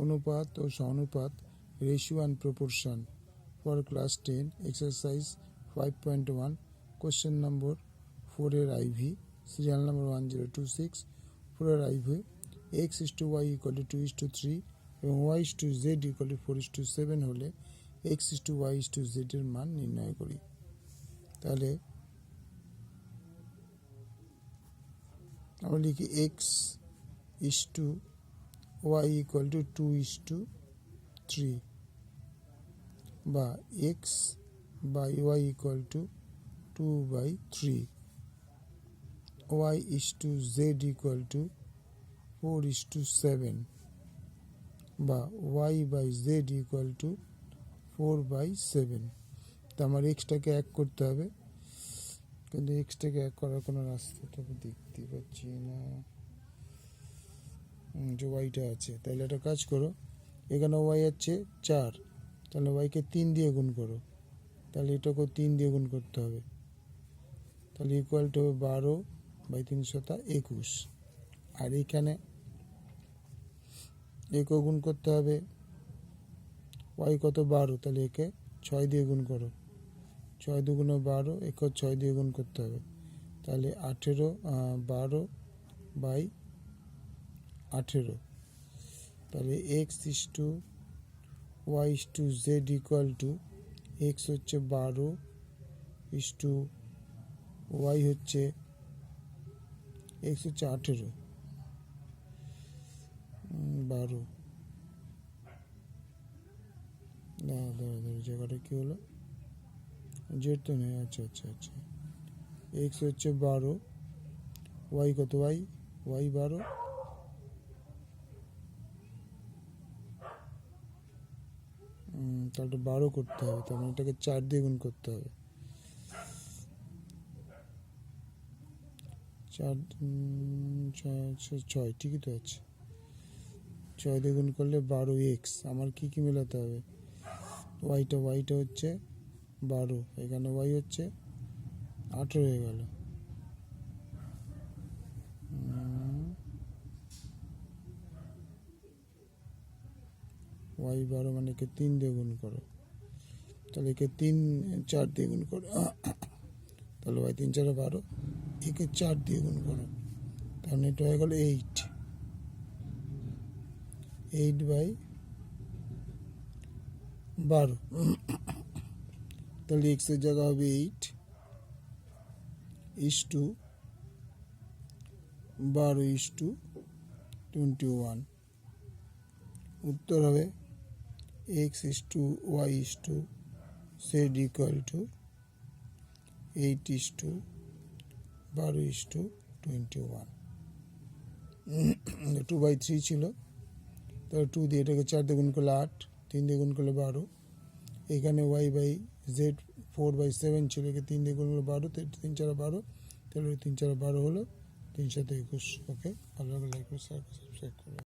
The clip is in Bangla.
অনুপাত ও সমানুপাত ratio and proportion for class ten exercise five point one question number ফোরের IV serial number one zero two six ফোরের IV x is to y equal to two is to three এবং y is to z equal to four is to seven হলে x is to y is to জেডের মান নির্ণয় করি। তাহলে আমরা লিখি x is to y equal to two is to three বা x by y equal to two by three y is to z equal to four is to seven বা y by z equal to four by seven তো আমার এক্সটাকে এক করতে হবে। কিন্তু এক্সটাকে এক করার কোনো রাস্তা তো আমি দেখতে পাচ্ছি না। যে ওয়াইটা আছে। তাহলে একটা কাজ করো, এখানে ওয়াই আছে চার, তাহলে ওয়াইকে তিন দিয়ে গুণ করো। তাহলে এটাকেও তিন দিয়ে গুণ করতে হবে। তাহলে ইকুয়াল টু হবে বারো বাই তিনশোটা একুশ। আর এখানে একে গুণ করতে হবে ওয়াই কত বারো, তাহলে একে ছয় দিয়ে গুণ করো। ছয় দুগুণে বারো একে ছয় দিয়ে গুণ করতে হবে। তাহলে আঠেরো বারো বাই আঠেরো। তাহলে x is to y is to z equal to x হচ্ছে বারো ইস টু ওয়াই হচ্ছে এক্স হচ্ছে আঠেরো। বারো। না দাঁড়া দাঁড়া জায়গাটা কী হলো? জেড তো নেই আচ্ছা আচ্ছা আচ্ছা। এক্স হচ্ছে বারো ওয়াই কত ওয়াই ওয়াই বারো। তাহলে বারো করতে হবে, তার মানে এটাকে চার দিয়ে গুণ করতে হবে। চার ছয় ঠিকই তো আছে। ছয় দিয়ে গুণ করলে বারো এক্স আমার কী কী মেলাতে হবে? ওয়াইটা ওয়াইটা হচ্ছে বারো, এখানে ওয়াই হচ্ছে আঠেরো হয়ে গেল। ওয়াই বারো মানে একে তিন দিয়ে করো। তাহলে একে তিন, চার দিয়ে গুণ করো। তাহলে ওয়াই তিন, চারে বারো, একে চার দিয়ে গুণ করো। তাহলে এটা হয়ে গেল এইট এইট বাই বারো। তাহলে এক্সের জায়গা হবে এইট ইস টু বারো ইস টু টোয়েন্টি ওয়ান উত্তর হবে is to y is to z equal to eight is to বারো is to twenty one two by three ছিল। তাহলে টু দিয়ে এটাকে চার দিয়ে গুণ করলে আট, তিন দিয়ে গুণ করলে বারো। এখানে y by z four by seven ছিল, একে তিন দিয়ে গুণ করলে বারো তিন চার বারো, তাহলে তিন চার বারো হলো, তিন সাথে একুশ ওকে ভালো লাগলে লাইক করে সাবস্ক্রাইব করবে